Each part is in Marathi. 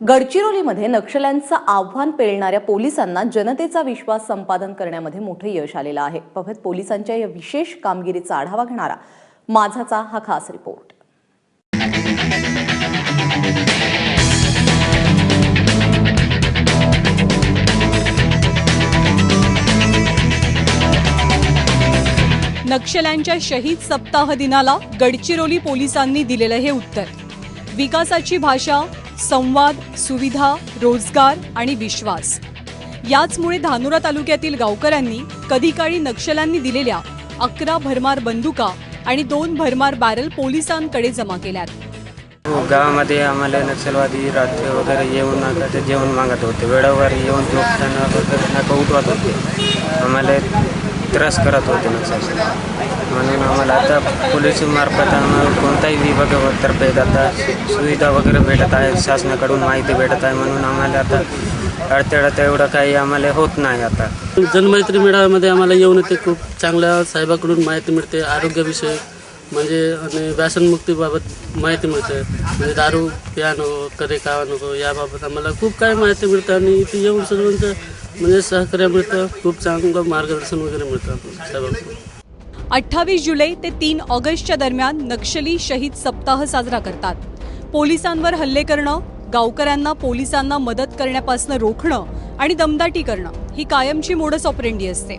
गडचिरोलीमध्ये नक्षल्यांचं आव्हान पेलणाऱ्या पोलिसांना जनतेचा विश्वास संपादन करण्यामध्ये मोठं यश आलेलं आहे. पफत पोलिसांच्या या विशेष कामगिरीचा आढावा घेणारा माझाचा हा खास रिपोर्ट. नक्षल्यांच्या शहीद सप्ताह दिनाला गडचिरोली पोलिसांनी दिलेलं हे उत्तर. विकासाची भाषा संवाद सुविधा रोजगार आणि विश्वास. याचमुळे धानोरा तालुक्यातील गावकऱ्यांनी कधी काळी नक्षल्यांनी दिलेल्या अकरा भरमार बंदुका आणि दोन भरमार बॅरल पोलिसांकडे जमा केल्यात. गावामध्ये आम्हाला नक्षलवादी रात्री वगैरे येऊन जेवण मागत होते. वेळेवर येऊन झोपताना नका उठवत होते. आम्हाला त्रास करत होते नक्षल म्हणून आम्हाला आता पोलीस मार्फत आम्हाला कोणताही विभागातर्फे आता सुविधा वगैरे भेटत आहे शासनाकडून माहिती भेटत आहे म्हणून आम्हाला आता अडथळा एवढं काही आम्हाला होत नाही आता. जनमैत्री मेळाव्यामध्ये आम्हाला येऊन ते खूप चांगल्या साहेबाकडून माहिती मिळते आरोग्यविषयक म्हणजे आणि व्यसनमुक्तीबाबत माहिती मिळते. म्हणजे दारू प्या नको कधी का नको याबाबत आम्हाला खूप काही माहिती मिळतं आणि इथे येऊन सर्वांचं म्हणजे सहकार्य मिळतं खूप चांगलं मार्गदर्शन वगैरे मिळतं. साहेबांकडून अठ्ठावीस जुलै ते तीन ऑगस्टच्या दरम्यान नक्षली शहीद सप्ताह साजरा करतात. पोलिसांवर हल्ले करणं गावकऱ्यांना पोलिसांना मदत करण्यापासून रोखणं आणि दमदाटी करणं ही कायमची मोडस ऑपरेंडी असते.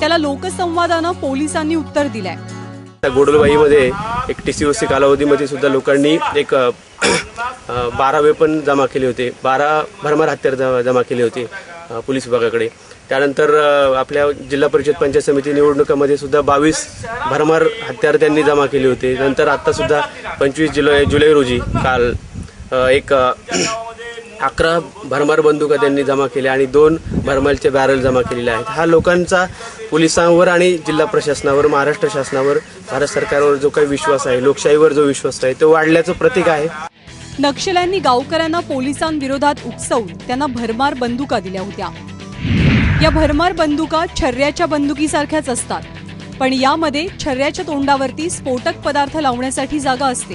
त्याला लोकसंवादानं पोलिसांनी उत्तर दिलंय. गोडलबाईमध्ये एक टी सी ओ सी कालावधीमध्ये सुद्धा लोकांनी एक बारा वेपन जमा केले होते. बारा भरमार हत्यार जमा केले होते. पोलीस विभागाकडे. त्यानंतर आपल्या जिल्हा परिषद पंचायत समिती निवडणुकामध्ये सुद्धा बावीस भरमार हत्यार त्यांनी जमा केले होते. नंतर आत्तासुद्धा पंचवीस जुलै जुलै रोजी काल एक अकरा भरमार बंदुका त्यांनी जमा केल्या आणि दोन भरमालचे बॅरल जमा केलेले आहेत. हा लोकांचा पोलिसांवर आणि जिल्हा प्रशासनावर महाराष्ट्र शासनावर भारत सरकारवर जो काही विश्वास आहे लोकशाहीवर जो विश्वास आहे तो वाढल्याचं प्रतीक आहे. नक्षल्यांनी गावकऱ्यांना पोलिसांविरोधात उकसवून त्यांना भरमार बंदुका दिल्या होत्या. या भरमार बंदुका छर्याच्या बंदुकीसारख्याच असतात. पण यामध्ये छर्याच्या तोंडावरती स्फोटक पदार्थ लावण्यासाठी जागा असते.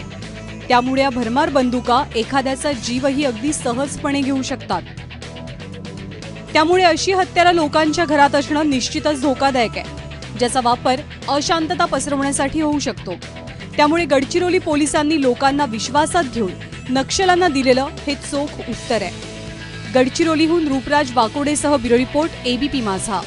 त्यामुळे या भरमार बंदुका एखाद्याचा जीवही अगदी सहजपणे घेऊ शकतात. त्यामुळे अशी हत्यारा लोकांच्या घरात असणं निश्चितच धोकादायक आहे ज्याचा वापर अशांतता पसरवण्यासाठी होऊ शकतो. त्यामुळे गडचिरोली पोलिसांनी लोकांना विश्वासात घेऊन नक्षलांना दिलेलं हे चोख उत्तर आहे. गडचिरोलीहून रूपराज वाकोडेसह ब्युरो रिपोर्ट एबीपी माझा.